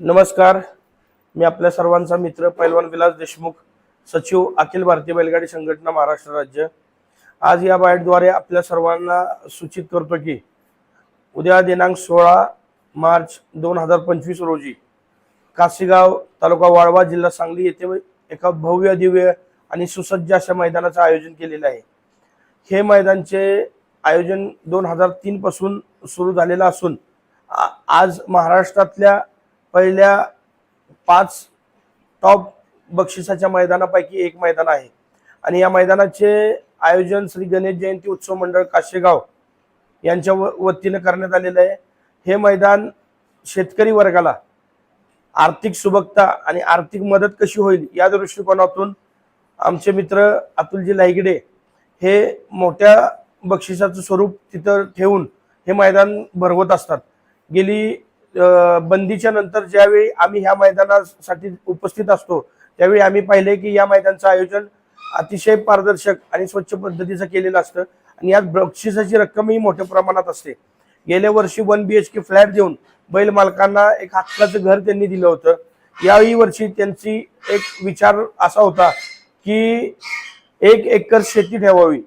नमस्कार. मी आपल्या सर्वांचा मित्र पैलवान विलास देशमुख सचिव अखिल भारतीय बैलगाडी संघटना महाराष्ट्र राज्य. आज या बाईटद्वारे आपल्या सर्वांना सूचित करतो की उद्या दिनांक सोळा मार्च दोन हजार पंचवीस रोजी काशीगाव तालुका वाळवा जिल्हा सांगली येथे एका भव्य दिव्य आणि सुसज्ज अशा मैदानाचं आयोजन केलेलं आहे. हे मैदानचे आयोजन दोन हजार तीनपासून सुरू झालेलं असून आज महाराष्ट्रातल्या पहिल्या पाच टॉप बक्षिसाच्या मैदानापैकी एक मैदान आहे. आणि या मैदानाचे आयोजन श्री गणेश जयंती उत्सव मंडळ काशेगाव यांच्या व- वतीनं करण्यात आलेलं आहे. हे मैदान शेतकरी वर्गाला आर्थिक सुबकता आणि आर्थिक मदत कशी होईल या दृष्टिकोनातून आमचे मित्र अतुलजी लायगडे हे मोठ्या बक्षिसाचं स्वरूप तिथं ठेवून हे मैदान भरवत असतात. गेली बंदीच्या नंतर ज्यावेळी आम्ही ह्या मैदानासाठी उपस्थित असतो त्यावेळी आम्ही पाहिले की या मैदानाचं आयोजन अतिशय पारदर्शक आणि स्वच्छ पद्धतीचं केलेलं असतं आणि यात बक्षिसाची रक्कमही मोठ्या प्रमाणात असते. गेल्या वर्षी one B H K flat देऊन बैल मालकांना एक हक्काचं घर त्यांनी दिलं होतं. याही वर्षी त्यांची एक विचार असा होता की एक एकर शेती ठेवावी.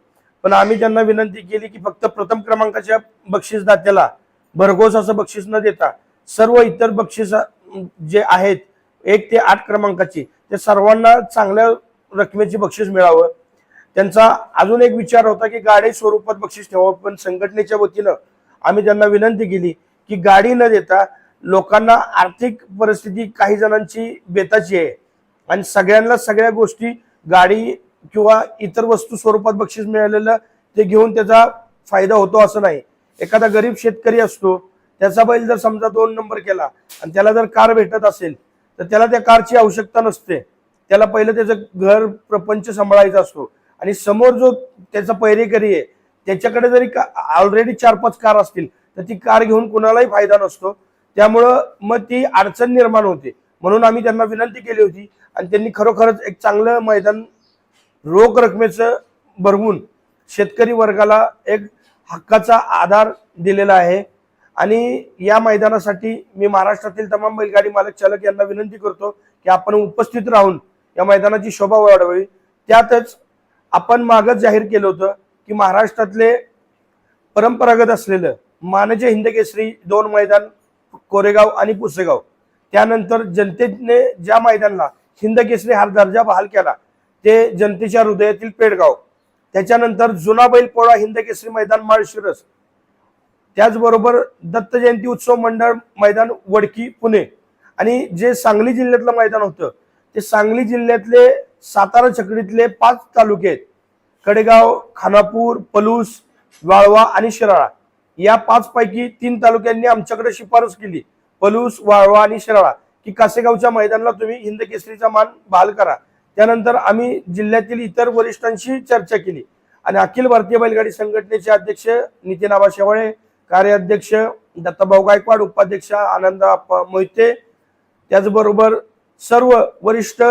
पण आम्ही त्यांना विनंती केली की फक्त प्रथम क्रमांकाच्या बक्षीसदात्याला भरघोस असं बक्षीस न देता सर्व इतर बक्षीस जे आहेत एक ते आठ क्रमांकाची ते सर्वांना चांगल्या रकमेची बक्षीस मिळावं. त्यांचा अजून एक विचार होता की गाडी स्वरूपात बक्षीस ठेवावं पण संघटनेच्या वतीनं आम्ही त्यांना विनंती केली की गाडी न देता लोकांना आर्थिक परिस्थिती काही जणांची बेताची आहे. आणि सगळ्यांना सगळ्या गोष्टी गाडी किंवा इतर वस्तू स्वरूपात बक्षीस मिळालेलं ते घेऊन त्याचा फायदा होतो असं नाही. एखादा गरीब शेतकरी असतो त्याचा बैल जर समजा दोन नंबर केला आणि त्याला जर कार भेटत असेल तर त्याला त्या कारची आवश्यकता नसते. त्याला पहिलं त्याचं घर प्रपंच सांभाळायचा असतो. आणि समोर जो त्याचा पैरेकरी आहे त्याच्याकडे जरी का ऑलरेडी चार पाच कार असतील तर ती कार घेऊन कुणालाही फायदा नसतो. त्यामुळं मग ती अडचण निर्माण होते. म्हणून आम्ही त्यांना विनंती केली होती आणि त्यांनी खरोखरच एक चांगलं मैदान रोख रकमेचं भरवून शेतकरी वर्गाला एक हक्काचा आधार दिलेला आहे. आणि या मैदानासाठी मी महाराष्ट्रातील तमाम बैलगाडी मालक चालक यांना विनंती करतो की आपण उपस्थित राहून या मैदानाची शोभा वाढवावी. त्यातच आपण मागच जाहीर केलं होतं की महाराष्ट्रातले परंपरागत असलेलं मानजे हिंदकेसरी दोन मैदान कोरेगाव आणि पुसेगाव त्यानंतर जनतेने ज्या मैदानला हिंदकेसरी हा दर्जा बहाल केला ते जनतेच्या हृदयातील पेडगाव त्याच्यानंतर जुना बैल पोळा हिंदकेसरी मैदान माळशिरस त्याचबरोबर दत्त जयंती उत्सव मंडळ मैदान वडकी पुणे. आणि जे सांगली जिल्ह्यातलं मैदान होतं ते सांगली जिल्ह्यातले सातारा चकडीतले पाच तालुके आहेत. कडेगाव खानापूर पलूस वाळवा आणि शिराळा. या पाच पैकी तीन तालुक्यांनी आमच्याकडे शिफारस केली. पलूस वाळवा आणि शिराळा. की कासेगावच्या मैदानाला तुम्ही हिंद केसरीचा मान बहाल करा. त्यानंतर आम्ही जिल्ह्यातील इतर वरिष्ठांशी चर्चा केली. आणि अखिल भारतीय बैलगाडी संघटनेचे अध्यक्ष नितीन आबा शेवाळे कार्याध्यक्ष दत्ताभाऊ गायकवाड उपाध्यक्ष आनंद मोहिते. त्याचबरोबर सर्व वरिष्ठ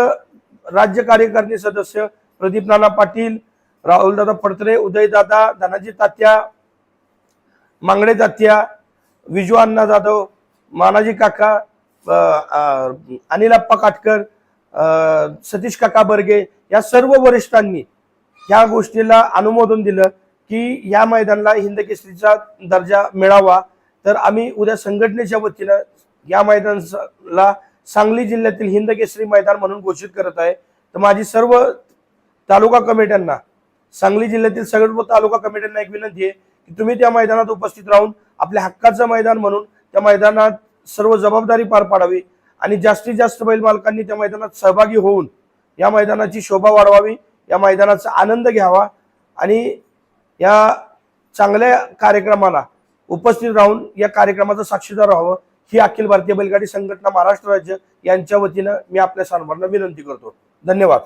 राज्य कार्यकारिणी सदस्य प्रदीप नाना पाटील राहुलदादा पडतरे उदयदादा धनाजी तात्या मांगडे तात्या विजू अण्णा जाधव मानाजी काका अनिलाप्पा अनिल अप्पा काटकर सतीश काका बर्गे या सर्व वरिष्ठांनी ह्या गोष्टीला अनुमोदन दिलं. की या मैदानाला हिंद केसरीचा दर्जा मिळावा. तर आम्ही उद्या संघटनेच्या वतीनं या मैदानाला सांगली जिल्ह्यातील हिंद केसरी मैदान म्हणून घोषित करत आहे. तर माझी सर्व तालुका कमिट्यांना सांगली जिल्ह्यातील सर्व तालुका कमिट्यांना एक विनंती आहे की तुम्ही त्या मैदानात उपस्थित राहून आपल्या हक्काचं मैदान म्हणून त्या मैदानात सर्व जबाबदारी पार पाडावी आणि जास्तीत जास्त बैल मालकांनी त्या मैदानात सहभागी होऊन या मैदानाची शोभा वाढवावी या मैदानाचा आनंद घ्यावा आणि या चांगल्या कार्यक्रमाला उपस्थित राहून या कार्यक्रमाचा साक्षीदार व्हावं ही अखिल भारतीय बैलगाडी संघटना महाराष्ट्र राज्य यांच्या वतीनं मी आपल्या सर्वांना विनंती करतो. धन्यवाद.